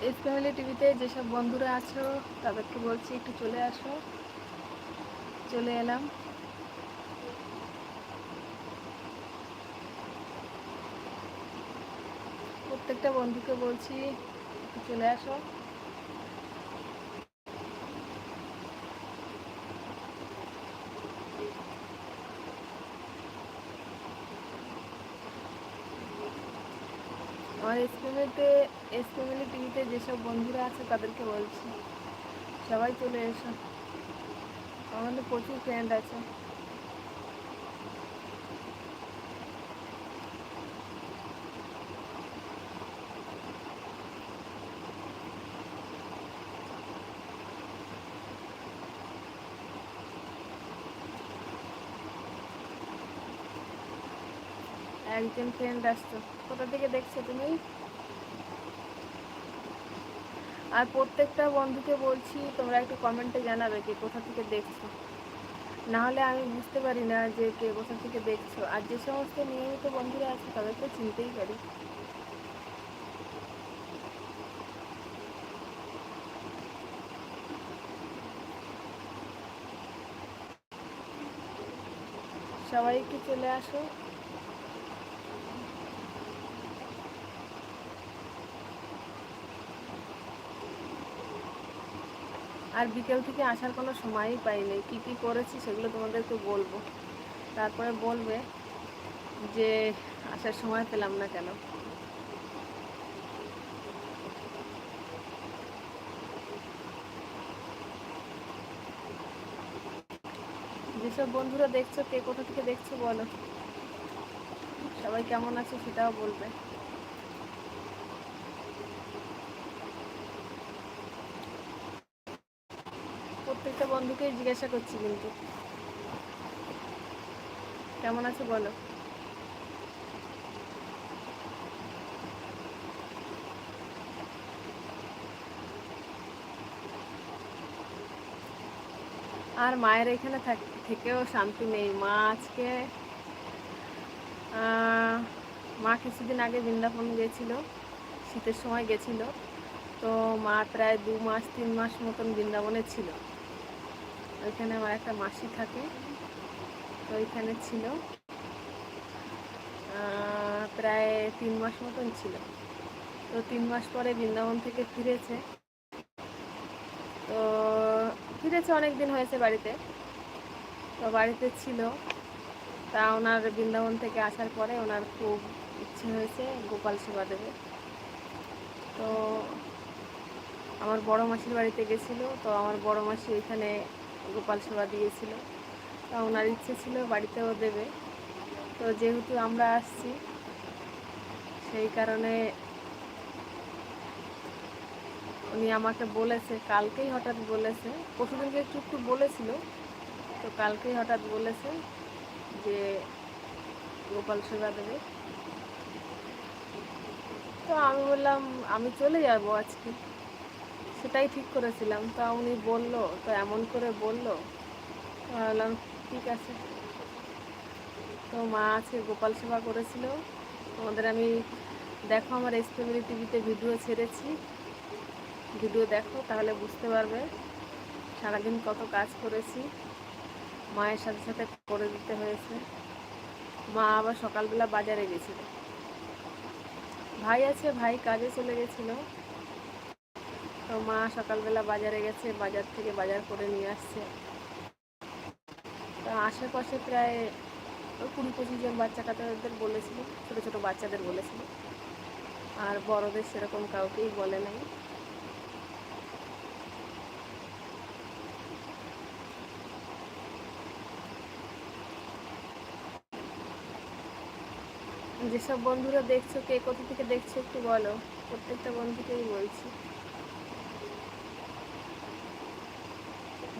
S family টিভিতে যেসব বন্ধুরা আছো, তাদেরকে বলছি একটু চলে আসো। চলে এলাম। প্রত্যেকটা বন্ধুকে বলছি, একটু চলে আসো। আমার স্কুলেতে স্কুল টিভিতে যেসব বন্ধুরা আছে তাদেরকে বলছি। সবাই চলে এসো। আমাদের প্রচুর ফ্রেন্ড আছে। একজন ফ্রেন্ড আসতো। কোথা থেকে দেখছ তুমি? আর প্রত্যেকটা বন্ধুকে বলছি, তোমরা একটু কমেন্টে জানাবে কে কোথা থেকে দেখছ। না হলে আমি বুঝতে পারি না যে কে কোথা থেকে দেখছ। আর যে সমস্ত নিয়মিত বন্ধুরা আছে তাদেরকে চিনতেই পারি। সবাই চলে আসো। আর বিকেল থেকে আসার কোনো সময়ই পাইনি। কি কি করেছি সেগুলো তোমাদেরকে বলব। তারপরে বলবে যে আসার সময় পেলাম না কেন। যেসব বন্ধুরা দেখছ, কে কোথা থেকে দেখছ বলো? সবাই কেমন আছে সেটাও বলবে। বন্ধুকেই জিজ্ঞাসা করছি কিন্তু। কেমন আছো বলো? আর মায়ের এখানে থাক- থেকেও শান্তি নেই। মা আজকে মা কিছুদিন আগে বৃন্দাবন গেছিল, শীতের সময় গেছিল। তো মা প্রায় দু মাস, তিন মাস মতন বৃন্দাবনে ছিল। ওইখানে আমার একটা মাসি থাকে, তো ওইখানে ছিল। প্রায় তিন মাস মতন ছিল। তো তিন মাস পরে বৃন্দাবন থেকে ফিরেছে। তো ফিরেছে অনেক দিন হয়েছে বাড়িতে। তো বাড়িতে ছিল। তা ওনার বৃন্দাবন থেকে আসার পরে ওনার খুব ইচ্ছে হয়েছে গোপাল সেবা দেবে। তো আমার বড় মাসির বাড়িতে গেছিল। তো আমার বড় মাসি ওইখানে গোপাল সেবা দিয়েছিল। তা ওনার ইচ্ছে ছিল বাড়িতেও দেবে। তো যেহেতু আমরা আসছি, সেই কারণে উনি আমাকে বলেছে, কালকেই হঠাৎ বলেছে। পরশুদিনকে একটু একটু বলেছিল, তো কালকেই হঠাৎ বলেছে যে গোপাল সেবা দেবে। তো আমি বললাম, আমি চলে যাব আজকে। সেটাই ঠিক করেছিলাম। তা উনি বলল, তো এমন করে বলল। বললাম, ঠিক আছে। তো মা আজকে গোপাল সেবা করেছিল। তোমাদের আমি দেখো আমার এস ফ্যামিলি টিভিতে ভিডিও ছেড়েছি। ভিডিও দেখো, তাহলে বুঝতে পারবে। সারাদিন কত কাজ করেছি। মায়ের সাথে সাথে করে দিতে হয়েছে। মা আবার সকালবেলা বাজারে গেছিল। ভাই আছে, ভাই কাজে চলে গেছিল। তো মা সকালবেলা বাজারে গেছে, বাজার থেকে বাজার করে নিয়ে আসছে। তো আশেপাশে প্রায় কুড়ি পঁচিশ জন বাচ্চা কাতাদের বলেছিল, ছোটো ছোটো বাচ্চাদের বলেছিল। আর বড়দের সেরকম কাউকেই বলে নাই। যেসব বন্ধুরা দেখছ, কে কোথা থেকে দেখছ একটু বলো। প্রত্যেকটা বন্ধুকেই বলছি।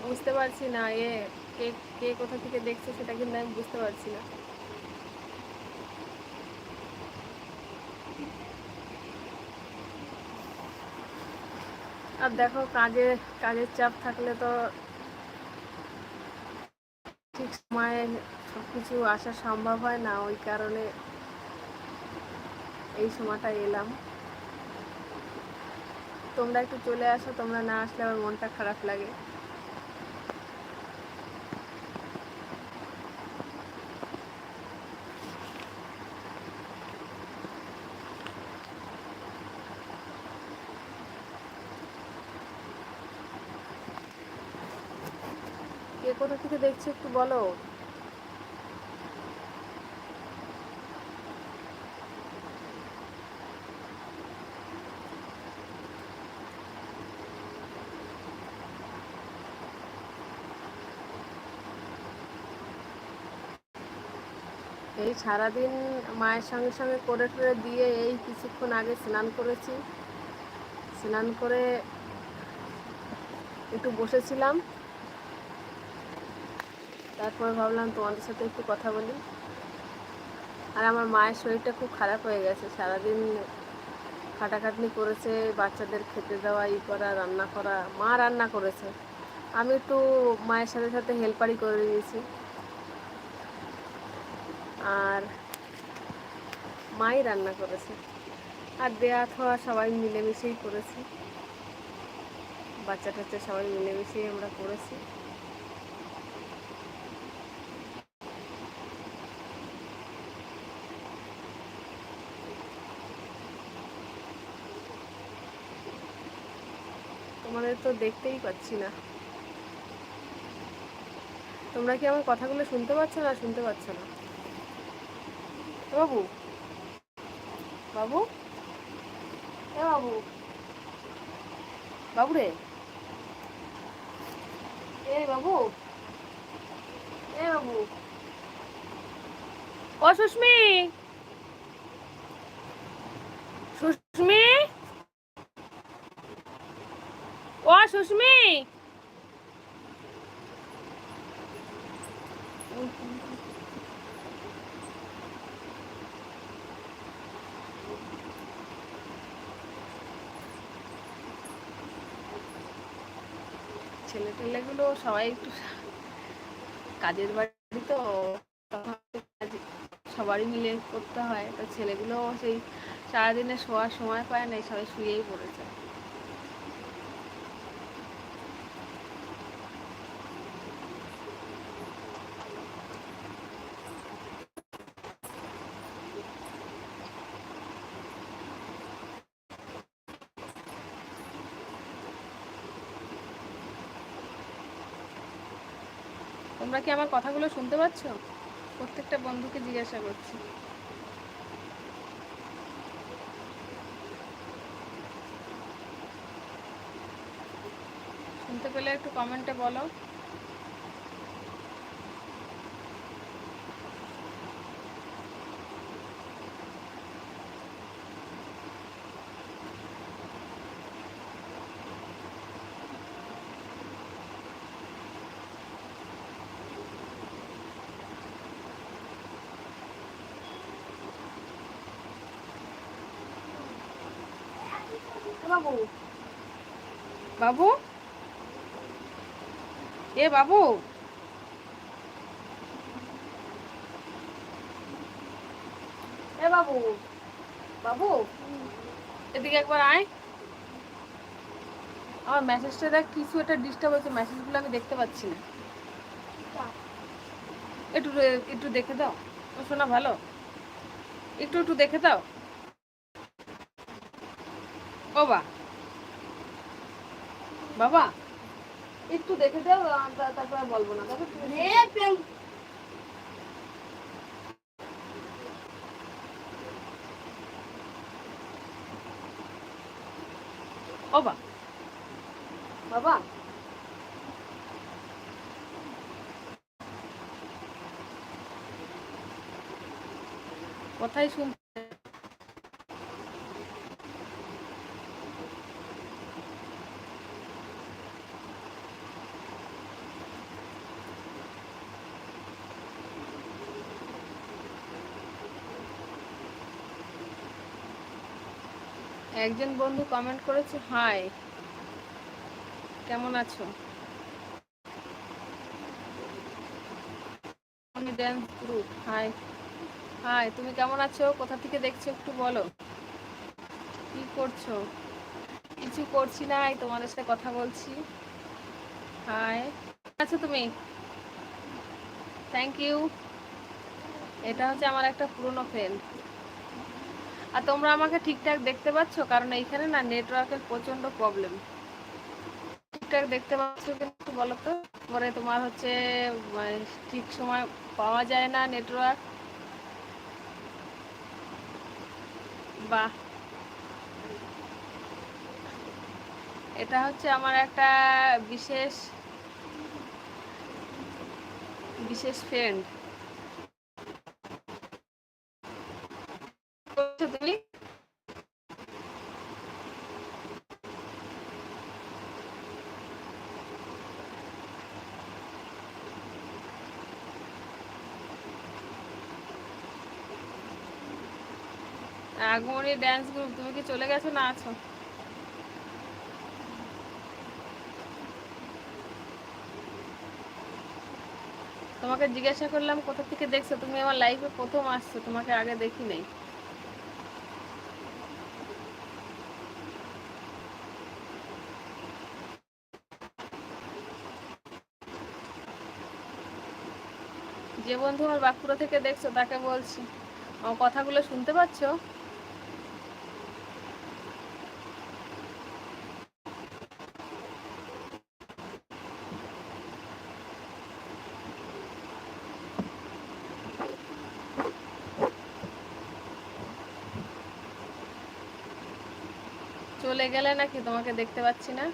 বুঝতে পারছি না, এ, কে কে কোথা থেকে দেখছে সেটা কিন্তু আমি বুঝতে পারছি না। আর দেখো কাজে, কাজের চাপ থাকলে তো ঠিক সময়ে সব কিছু আসা সম্ভব হয় না, ওই কারণে এই সময়টা এলাম। তোমরা একটু চলে আসো, তোমরা না আসলে আমার মনটা খারাপ লাগে। কে কোথা থেকে দেখছ, একটু বলো। এই সারাদিন মায়ের সঙ্গে সঙ্গে করে টরে দিয়ে এই কিছুক্ষণ আগে স্নান করেছি। স্নান করে একটু বসেছিলাম। তারপর ভাবলাম তোমাদের সাথে একটু কথা বলি। আর আমার মায়ের শরীরটা খুব খারাপ হয়ে গেছে। সারাদিন খাটাখাটনি করেছে, বাচ্চাদের খেতে দেওয়া, ই করা, রান্না করা। মা রান্না করেছে। আমি একটু মায়ের সাথে সাথে হেল্পারই করে দিয়েছি আর মাই রান্না করেছে। আর দেয়া খাওয়া সবাই মিলেমিশেই করেছি। বাচ্চা টাচ্চা সবাই মিলেমিশেই আমরা করেছি। তোমাদের তো দেখতেই পাচ্ছি না। তোমরা কি আমার কথাগুলো শুনতে পাচ্ছ না শুনতে পাচ্ছ না? বাবু। বাবু? এ বাবু। বাবু রে। এ বাবু। এ বাবু। ও সুস্মি ও সুস্মি। ছেলে টেলেগুলো সবাই একটু কাজের বাড়ি তো, সবারই মিলে করতে হয়। তো ছেলেগুলো সেই সারাদিনে শোয়ার সময় পায় না সবাই শুয়েই পড়েছে। তোমরা কি আমার কথাগুলো শুনতে পাচ্ছ? প্রত্যেকটা বন্ধুকে জিজ্ঞাসা করছি। শুনতে পেলে একটু কমেন্টে বলো। বাবু। বাবু? এ বাবু। এ বাবু। বাবু? এদিকে একবার আয়। আমার মেসেজটা দেখ কিছু একটা ডিস্টার্ব হয়েছে মেসেজগুলো আমি দেখতে পাচ্ছি না। একটু একটু দেখে দাও। শোনা ভালো? একটু একটু দেখে দাও। ও বা বাবা একটু দেখে দাও তারপর বলব না তবে তুমি- ও বা। বাবা। কথাই শুন একজন বন্ধু কমেন্ট করেছে হাই কেমন আছো? ড্যান্স গ্রুপ হাই হাই তুমি কেমন আছো? কোথা থেকে দেখছ একটু বলো। কি করছ? কিছু করছি না তোমাদের সাথে কথা বলছি। হাই আছো তুমি? থ্যাংক ইউ এটা হচ্ছে আমার একটা পুরনো ফ্রেন্ড আর তোমরা আমাকে ঠিকঠাক দেখতে পাচ্ছ? কারণ এইখানে না নেটওয়ার্কের প্রচণ্ড প্রবলেম ঠিকঠাক দেখতে পাচ্ছ কিন্তু বলো তো? পরে তোমার হচ্ছে মানে ঠিক সময় পাওয়া যায় না নেটওয়ার্ক বাহ। এটা হচ্ছে আমার একটা বিশেষ বিশেষ ফ্রেন্ড তুমি আগমনী ড্যান্স গ্রুপ তুমি কি চলে গেছো না আছো? তোমাকে জিজ্ঞাসা করলাম, কোথা থেকে দেখছ? তুমি আমার লাইফে প্রথম আসছো, তোমাকে আগে দেখি নাই। যে বন্ধু আমার বাঁকুড়া থেকে দেখছ, তাকে বলছি। আমার কথাগুলো শুনতে পাচ্ছ? চলে গেলে নাকি তোমাকে দেখতে পাচ্ছি না?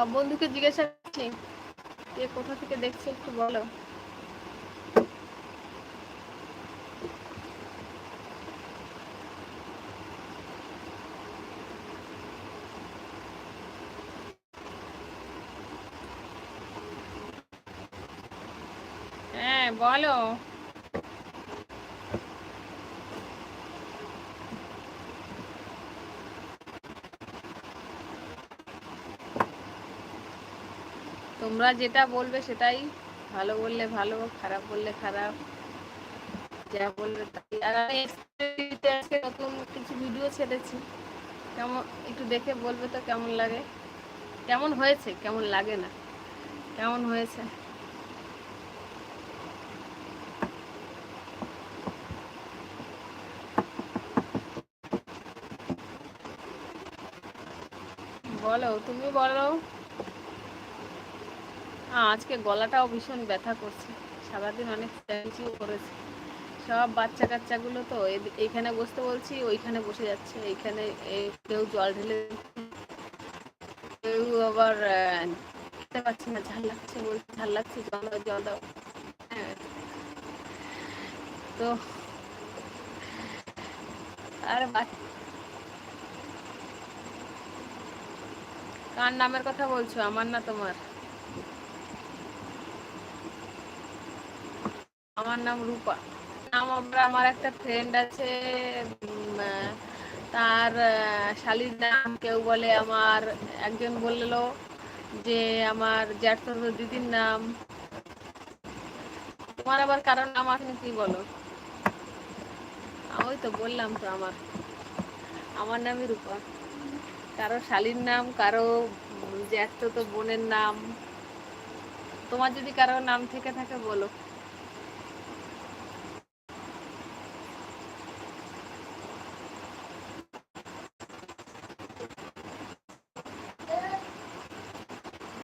সব বন্ধুকে জিজ্ঞাসা করছি কে কোথা থেকে দেখছে একটু বলো। হ্যাঁ বলো। তোমরা যেটা বলবে সেটাই ভালো বললে ভালো, খারাপ বললে খারাপ। যা বলবে তাই। আর আমি নতুন কিছু ভিডিও ছেড়েছি। কেমন একটু দেখে বলবে তো কেমন লাগে? কেমন হয়েছে? কেমন লাগে না? কেমন হয়েছে? বলো তুমি বলো। আজকে গলাটাও ভীষণ ব্যথা করছে। সারাদিন অনেক করেছে। সব বাচ্চা কাচ্চাগুলো তো এইখানে বসতে বলছি, ওইখানে বসে যাচ্ছে। এইখানে কেউ জল ঢেলে কেউ আবার খেতে পারছে না। ঝাল লাগছে বলছে, ঝাল লাগছে, জল দাও জল দাও। হ্যাঁ। তো আর কার নামের কথা বলছো? আমার না তোমার? আমার নাম রূপা। নাম আমরা, আমার একটা ফ্রেন্ড আছে তার শালির নাম কেউ বলে আমার, একজন বলল যে আমার জ্যাঠর দিদির নাম। তোমার আবার কারোর নাম আছে কি বলো? ওই তো বললাম তো আমার। আমার নামই রূপা। কারও শালির নাম, কারও জ্যাঠতো তো বোনের নাম। তোমার যদি কারও নাম থেকে থাকে বলো।